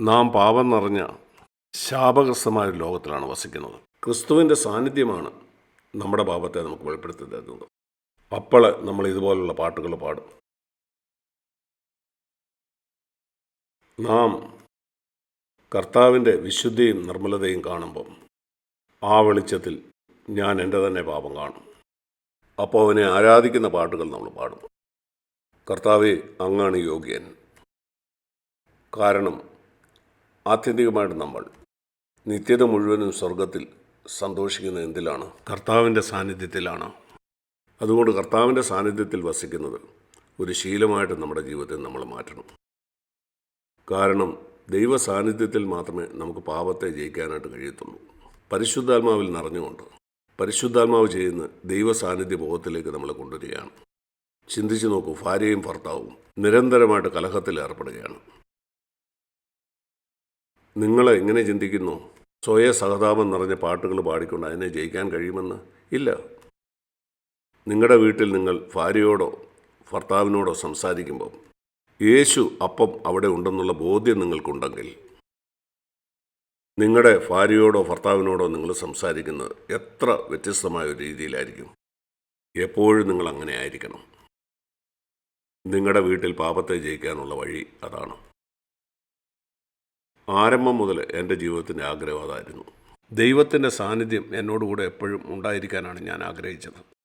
നാം പാപം നിറഞ്ഞ ശാപഗ്രസ്തമായ ലോകത്തിലാണ് വസിക്കുന്നത്. ക്രിസ്തുവിന്റെ സാന്നിധ്യമാണ് നമ്മുടെ പാപത്തെ നമുക്ക് വെളിപ്പെടുത്തി തരുന്നത്. അപ്പോൾ നമ്മൾ ഇതുപോലുള്ള പാട്ടുകൾ പാടും. നാം കർത്താവിന്റെ വിശുദ്ധിയും നിർമ്മലതയും കാണുമ്പം ആ വെളിച്ചത്തിൽ ഞാൻ എന്റെ തന്നെ പാപം കാണും. അപ്പോൾ അവനെ ആരാധിക്കുന്ന പാട്ടുകൾ നമ്മൾ പാടും. കർത്താവെ അങ്ങാണ് യോഗ്യൻ. കാരണം ആത്യന്തികമായിട്ട് നമ്മൾ നിത്യത മുഴുവനും സ്വർഗത്തിൽ സന്തോഷിക്കുന്ന എന്തിലാണ്? കർത്താവിന്റെ സാന്നിധ്യത്തിലാണ്. അതുകൊണ്ട് കർത്താവിന്റെ സാന്നിധ്യത്തിൽ വസിക്കുന്നത് ഒരു ശീലമായിട്ട് നമ്മുടെ ജീവിതത്തിൽ നമ്മൾ മാറ്റണം. കാരണം ദൈവ സാന്നിധ്യത്തിൽ മാത്രമേ നമുക്ക് പാപത്തെ ജയിക്കാനായിട്ട് കഴിയത്തുള്ളൂ. പരിശുദ്ധാത്മാവിൽ നിറഞ്ഞുകൊണ്ട് പരിശുദ്ധാത്മാവ് ചെയ്യുന്ന ദൈവ സാന്നിധ്യ ബോധത്തിലേക്ക് നമ്മളെ കൊണ്ടുവരികയാണ്. ചിന്തിച്ചു നോക്കൂ ഭാര്യയും ഭർത്താവും നിരന്തരമായിട്ട് കലഹത്തിൽ ഏർപ്പെടുകയാണ്. നിങ്ങൾ എങ്ങനെ ചിന്തിക്കുന്നു? സ്വയ സഹതാപം നിറഞ്ഞ പാട്ടുകൾ പാടിക്കൊണ്ട് അതിനെ ജയിക്കാൻ കഴിയുമെന്ന്? ഇല്ല. നിങ്ങളുടെ വീട്ടിൽ നിങ്ങൾ ഭാര്യയോടോ ഭർത്താവിനോടോ സംസാരിക്കുമ്പോൾ യേശു അപ്പം അവിടെ ഉണ്ടെന്നുള്ള ബോധ്യം നിങ്ങൾക്കുണ്ടെങ്കിൽ നിങ്ങളുടെ ഭാര്യയോടോ ഭർത്താവിനോടോ നിങ്ങൾ സംസാരിക്കുന്നത് എത്ര വ്യത്യസ്തമായ ഒരു രീതിയിലായിരിക്കും. എപ്പോഴും നിങ്ങൾ അങ്ങനെ ആയിരിക്കണം. നിങ്ങളുടെ വീട്ടിൽ പാപത്തെ ജയിക്കാനുള്ള വഴി അതാണ്. ആരംഭം മുതൽ എന്റെ ജീവിതത്തിന്റെ ആഗ്രഹം അതായിരുന്നു. ദൈവത്തിന്റെ സാന്നിധ്യം എന്നോടുകൂടെ എപ്പോഴും ഉണ്ടായിരിക്കാനാണ് ഞാൻ ആഗ്രഹിച്ചത്.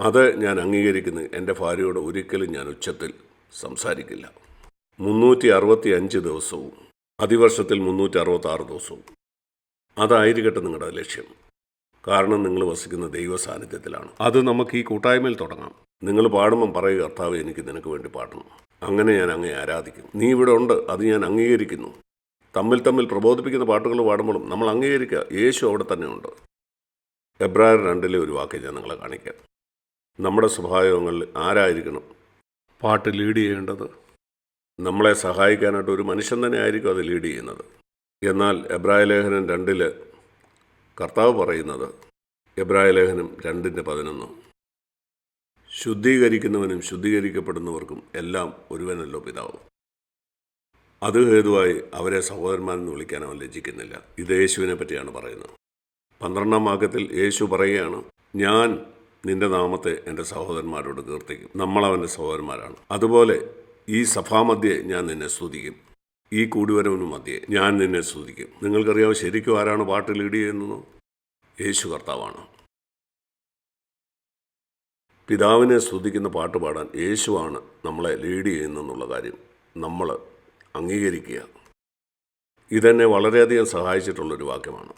അത് ഞാൻ അംഗീകരിക്കുന്നത് എന്റെ ഭാര്യയോട് ഒരിക്കലും ഞാൻ ഉച്ചത്തിൽ സംസാരിക്കില്ല. മുന്നൂറ്റി അറുപത്തി അഞ്ച് ദിവസവും അതിവർഷത്തിൽ മുന്നൂറ്റി അറുപത്തി ആറ് ദിവസവും. അതായിരിക്കട്ടെ നിങ്ങളുടെ ലക്ഷ്യം. കാരണം നിങ്ങൾ വസിക്കുന്ന ദൈവ സാന്നിധ്യത്തിലാണ്. അത് നമുക്ക് ഈ കൂട്ടായ്മയിൽ തുടങ്ങാം. നിങ്ങൾ പാടുമ്പം പറയുക കർത്താവ് എനിക്ക് നിനക്ക് വേണ്ടി പാടണം. അങ്ങനെ ഞാൻ അങ്ങേ ആരാധിക്കും. നീ ഇവിടെ ഉണ്ട്. അത് ഞാൻ അംഗീകരിക്കുന്നു. തമ്മിൽ തമ്മിൽ പ്രബോധിപ്പിക്കുന്ന പാട്ടുകൾ പാടുമ്പോഴും നമ്മൾ അംഗീകരിക്കുക. യേശു അവിടെ തന്നെയുണ്ട്. എബ്രായർ രണ്ടിലെ ഒരു വാക്ക് ഞാൻ നിങ്ങളെ കാണിക്കാം. നമ്മുടെ സ്വഭാവങ്ങളിൽ ആരായിരിക്കണം പാട്ട് ലീഡ് ചെയ്യേണ്ടത്? നമ്മളെ സഹായിക്കാനായിട്ട് ഒരു മനുഷ്യൻ തന്നെ ആയിരിക്കും അത് ലീഡ് ചെയ്യുന്നത്. എന്നാൽ എബ്രായ ലേഖനം രണ്ടിൽ കർത്താവ് പറയുന്നത് എബ്രായ ലേഖനം രണ്ടിന്റെ പതിനൊന്ന്. ശുദ്ധീകരിക്കുന്നവനും ശുദ്ധീകരിക്കപ്പെടുന്നവർക്കും എല്ലാം ഒരുവനല്ലോ പിതാവ്. അത് ഹേതുവായി അവരെ സഹോദരന്മാരെന്ന് വിളിക്കാൻ അവൻ ലജ്ജിക്കുന്നില്ല. ഇത് യേശുവിനെ പറ്റിയാണ് പറയുന്നത്. പന്ത്രണ്ടാം വാക്യത്തിൽ യേശു പറയുകയാണ് ഞാൻ നിന്റെ നാമത്തെ എന്റെ സഹോദരന്മാരോട് കീർത്തിക്കും. നമ്മൾ നമ്മളവന്റെ സഹോദരന്മാരാണ്. അതുപോലെ ഈ സഭാമധ്യേ ഞാൻ നിന്നെ സ്തുതിക്കും. ഈ കൂടിവരവിന് മധ്യേ ഞാൻ നിന്നെ സ്തുതിക്കും. നിങ്ങൾക്കറിയാമോ ശരിക്കും ആരാണ് പാട്ട് ലീഡ് ചെയ്യുന്നത്? യേശു കർത്താവാണ്. പിതാവിനെ സ്തുതിക്കുന്ന പാട്ട് പാടാൻ യേശുവാണ് നമ്മളെ ലീഡ് ചെയ്യുന്നെന്നുള്ള കാര്യം നമ്മൾ അംഗീകരിക്കുക. ഇതെന്നെ വളരെയധികം സഹായിച്ചിട്ടുള്ളൊരു വാക്യമാണ്.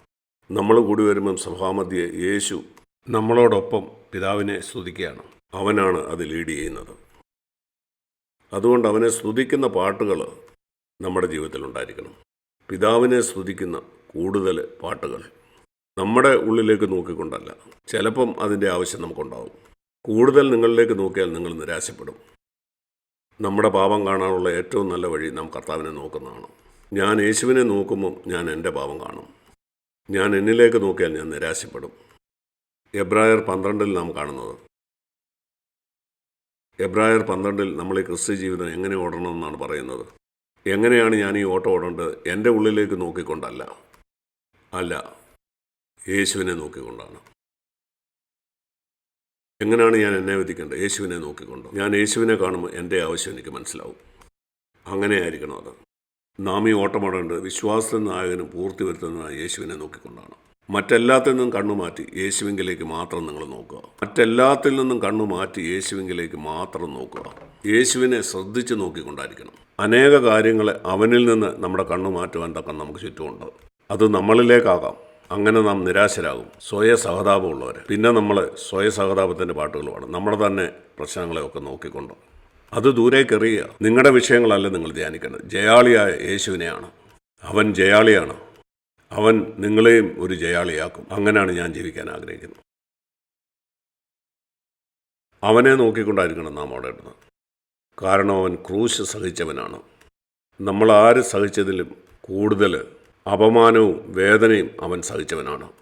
നമ്മൾ കൂടി വരുമ്പം സഭാമധ്യേ യേശു നമ്മളോടൊപ്പം പിതാവിനെ സ്തുതിക്കുകയാണ്. അവനാണ് അത് ലീഡ് ചെയ്യുന്നത്. അതുകൊണ്ട് അവനെ സ്തുതിക്കുന്ന പാട്ടുകൾ നമ്മുടെ ജീവിതത്തിൽ ഉണ്ടായിരിക്കണം പിതാവിനെ സ്തുതിക്കുന്ന കൂടുതൽ പാട്ടുകൾ നമ്മുടെ ഉള്ളിലേക്ക് നോക്കിക്കൊണ്ടല്ല. ചിലപ്പം അതിന്റെ ആവശ്യം നമുക്കുണ്ടാവും. കൂടുതൽ നിങ്ങളിലേക്ക് നോക്കിയാൽ നിങ്ങൾ നിരാശപ്പെടും. നമ്മുടെ പാപം കാണാനുള്ള ഏറ്റവും നല്ല വഴി നാം കർത്താവിനെ നോക്കുന്നതാണ്. ഞാൻ യേശുവിനെ നോക്കുമ്പോൾ ഞാൻ എന്റെ പാപം കാണും. ഞാൻ എന്നിലേക്ക് നോക്കിയാൽ ഞാൻ നിരാശപ്പെടും. എബ്രായർ പന്ത്രണ്ടിൽ നാം കാണുന്നത്. എബ്രായർ പന്ത്രണ്ടിൽ നമ്മൾ ഈ ക്രിസ്ത്യ ജീവിതം എങ്ങനെ ഓടണമെന്നാണ് പറയുന്നത്. എങ്ങനെയാണ് ഞാൻ ഈ ഓട്ടം ഓടേണ്ടത്? എന്റെ ഉള്ളിലേക്ക് നോക്കിക്കൊണ്ടല്ല. അല്ല യേശുവിനെ നോക്കിക്കൊണ്ടാണ്. എങ്ങനെയാണ് ഞാൻ എന്നെ വിധിക്കേണ്ടത്? യേശുവിനെ നോക്കിക്കൊണ്ടോ? ഞാൻ യേശുവിനെ കാണുമ്പോൾ എന്റെ ആവശ്യം എനിക്ക് മനസ്സിലാവും. അങ്ങനെ ആയിരിക്കണം അത്. നാം ഈ ഓട്ടമിടേണ്ടത് വിശ്വാസത്തിന് നായകനും പൂർത്തി വരുത്തുന്നതായ യേശുവിനെ നോക്കിക്കൊണ്ടാണ്. മറ്റെല്ലാത്തിൽ നിന്നും കണ്ണു മാറ്റി യേശുവിങ്കിലേക്ക് മാത്രം നിങ്ങൾ നോക്കുക. മറ്റെല്ലാത്തിൽ നിന്നും കണ്ണു മാറ്റി യേശുവിങ്കിലേക്ക് മാത്രം നോക്കുക. യേശുവിനെ ശ്രദ്ധിച്ച് നോക്കിക്കൊണ്ടായിരിക്കണം. അനേക കാര്യങ്ങളെ അവനിൽ നിന്ന് നമ്മുടെ കണ്ണു മാറ്റുവാൻ തക്ക നമുക്ക് ചുറ്റുമുണ്ട്. അത് നമ്മളിലേക്കാകാം. അങ്ങനെ നാം നിരാശരാകും. സ്വയ സഹതാപമുള്ളവർ പിന്നെ നമ്മൾ സ്വയ സഹതാപത്തിന്റെ പാട്ടുകൾ പാടും നമ്മുടെ തന്നെ പ്രശ്നങ്ങളെയൊക്കെ നോക്കിക്കൊണ്ട്. അത് ദൂരേക്ക് എറിയുക നിങ്ങളുടെ വിഷയങ്ങളല്ല നിങ്ങൾ ധ്യാനിക്കേണ്ടത്. ജയാളിയായ യേശുവിനെയാണ്. അവൻ ജയാളിയാണ്. അവൻ നിങ്ങളെയും ഒരു ജയാളിയാക്കും. അങ്ങനെയാണ് ഞാൻ ജീവിക്കാൻ ആഗ്രഹിക്കുന്നത്. അവനെ നോക്കിക്കൊണ്ടായിരിക്കണം നാം അവിടെ ഇടുന്നത്. കാരണം അവൻ ക്രൂശ് സഹിച്ചവനാണ്. നമ്മൾ ആര് സഹിച്ചതിലും കൂടുതൽ അപമാനവും വേദനയും അവൻ സഹിച്ചവനാണ്.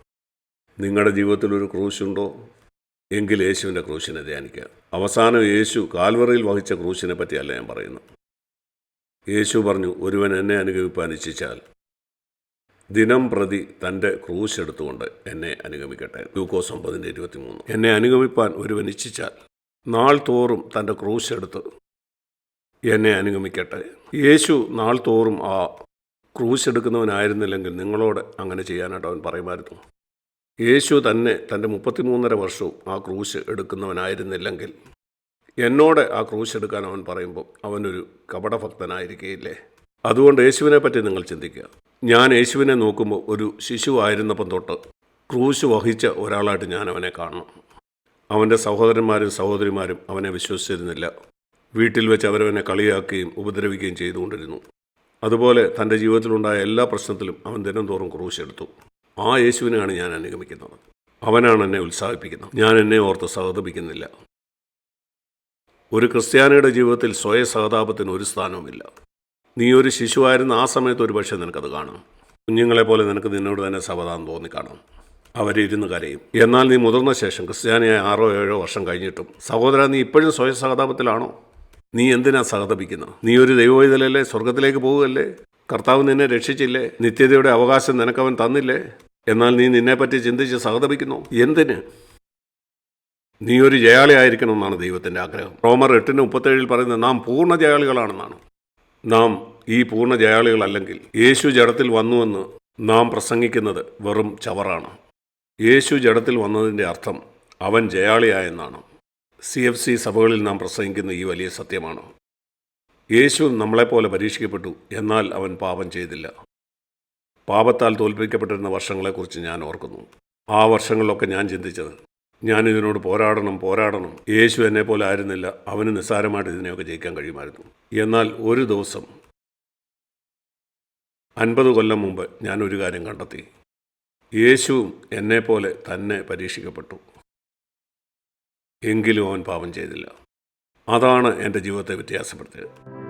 നിങ്ങളുടെ ജീവിതത്തിൽ ഒരു ക്രൂശുണ്ടോ? എങ്കിൽ യേശുവിന്റെ ക്രൂശിനെ ധ്യാനിക്കുക. അവസാനം യേശു കാൽവറയിൽ വഹിച്ച ക്രൂശിനെ പറ്റിയല്ല ഞാൻ പറയുന്നത്. യേശു പറഞ്ഞു ഒരുവൻ എന്നെ അനുഗമിപ്പാൻ ഇച്ഛിച്ചാൽ ദിനം പ്രതി തന്റെ ക്രൂശ് എടുത്തുകൊണ്ട് എന്നെ അനുഗമിക്കട്ടെ. ഗ്ലൂക്കോസ് ഒമ്പതിന്റെ ഇരുപത്തി മൂന്ന് എന്നെ അനുഗമിപ്പാൻ ഒരുവൻ ഇച്ഛിച്ചാൽ നാൾ തോറും തന്റെ ക്രൂശ് എടുത്ത് എന്നെ അനുഗമിക്കട്ടെ. യേശു നാൾ തോറും ആ ക്രൂശ് എടുക്കുന്നവനായിരുന്നില്ലെങ്കിൽ നിങ്ങളോട് അങ്ങനെ ചെയ്യാനായിട്ട് അവൻ പറയുമായിരുന്നു. യേശു തന്നെ തന്റെ മുപ്പത്തിമൂന്നര വർഷവും ആ ക്രൂശ് എടുക്കുന്നവനായിരുന്നില്ലെങ്കിൽ എന്നോട് ആ ക്രൂശ് എടുക്കാൻ അവൻ പറയുമ്പോൾ അവനൊരു കപടഭക്തനായിരിക്കുകയില്ലേ? അതുകൊണ്ട് യേശുവിനെ പറ്റി നിങ്ങൾ ചിന്തിക്കുക. ഞാൻ യേശുവിനെ നോക്കുമ്പോൾ ഒരു ശിശുവായിരുന്നപ്പം തൊട്ട് ക്രൂശ് വഹിച്ച ഒരാളായിട്ട് ഞാൻ അവനെ കാണണം. അവന്റെ സഹോദരന്മാരും സഹോദരിമാരും അവനെ വിശ്വസിച്ചിരുന്നില്ല. വീട്ടിൽ വെച്ച് അവരവനെ കളിയാക്കുകയും ഉപദ്രവിക്കുകയും ചെയ്തുകൊണ്ടിരുന്നു. അതുപോലെ തന്റെ ജീവിതത്തിലുണ്ടായ എല്ലാ പ്രശ്നത്തിലും അവൻ ദിനംതോറും തോറും ക്രൂശെടുത്തു ആ യേശുവിനെയാണ് ഞാൻ അനുഗമിക്കുന്നത്. അവനാണ് എന്നെ ഉത്സാഹിപ്പിക്കുന്നത്. ഞാൻ എന്നെ ഓർത്ത് സഹതപിക്കുന്നില്ല. ഒരു ക്രിസ്ത്യാനിയുടെ ജീവിതത്തിൽ സ്വയ സഹതാപത്തിന് ഒരു സ്ഥാനവുമില്ല. നീ ഒരു ശിശുവായിരുന്ന ആ സമയത്ത് ഒരു പക്ഷേ നിനക്കത് കാണാം. കുഞ്ഞുങ്ങളെ പോലെ നിനക്ക് നിന്നോട് തന്നെ സമാധാനം തോന്നിക്കാണാം അവരിരുന്ന് കരയും. എന്നാൽ നീ മുതിർന്ന ശേഷം ക്രിസ്ത്യാനിയായ ആറോ ഏഴോ വർഷം കഴിഞ്ഞിട്ടും സഹോദര നീ ഇപ്പോഴും സ്വയ സഹതാപത്തിലാണോ? നീ എന്തിനാ സഹതപിക്കുന്നത് നീ ഒരു ദൈവവൈതലല്ലേ? സ്വർഗത്തിലേക്ക് പോവുകയല്ലേ കർത്താവ് നിന്നെ രക്ഷിച്ചില്ലേ? നിത്യതയുടെ അവകാശം നിനക്കവൻ തന്നില്ലേ? എന്നാൽ നീ നിന്നെപ്പറ്റി ചിന്തിച്ച് സഹതപിക്കുന്നു? എന്തിന്? നീ ഒരു ജയാളിയായിരിക്കണമെന്നാണ് ദൈവത്തിന്റെ ആഗ്രഹം. റോമർ എട്ടിന് മുപ്പത്തേഴിൽ പറയുന്നത് നാം പൂർണ ജയാളികളാണെന്നാണ്. നാം ഈ പൂർണ ജയാളികളല്ലെങ്കിൽ യേശു ജഡത്തിൽ വന്നുവെന്ന് നാം പ്രസംഗിക്കുന്നത് വെറും ചവറാണ്. യേശു ജഡത്തിൽ വന്നതിന്റെ അർത്ഥം അവൻ ജയാളിയായെന്നാണ്. സി എഫ് സി സഭകളിൽ നാം പ്രസംഗിക്കുന്ന ഈ വലിയ സത്യമാണ്? യേശു നമ്മളെപ്പോലെ പരീക്ഷിക്കപ്പെട്ടു എന്നാൽ അവൻ പാപം ചെയ്തില്ല. പാപത്താൽ തോൽപ്പിക്കപ്പെട്ടിരുന്ന വർഷങ്ങളെക്കുറിച്ച് ഞാൻ ഓർക്കുന്നു. ആ വർഷങ്ങളിലൊക്കെ ഞാൻ ചിന്തിച്ചത് ഞാൻ ഇതിനോട് പോരാടണം പോരാടണം. യേശു എന്നെ പോലെ ആയിരുന്നില്ല അവന് നിസ്സാരമായിട്ട് ഇതിനെയൊക്കെ ജയിക്കാൻ കഴിയുമായിരുന്നു. എന്നാൽ ഒരു ദിവസം അൻപത് കൊല്ലം മുമ്പ് ഞാൻ ഒരു കാര്യം കണ്ടെത്തി. യേശുവും എന്നെപ്പോലെ തന്നെ പരീക്ഷിക്കപ്പെട്ടു. എങ്കിലും അവൻ പാപം ചെയ്തില്ല. അതാണ് എന്റെ ജീവിതത്തെ വ്യത്യാസപ്പെടുത്തിയത്.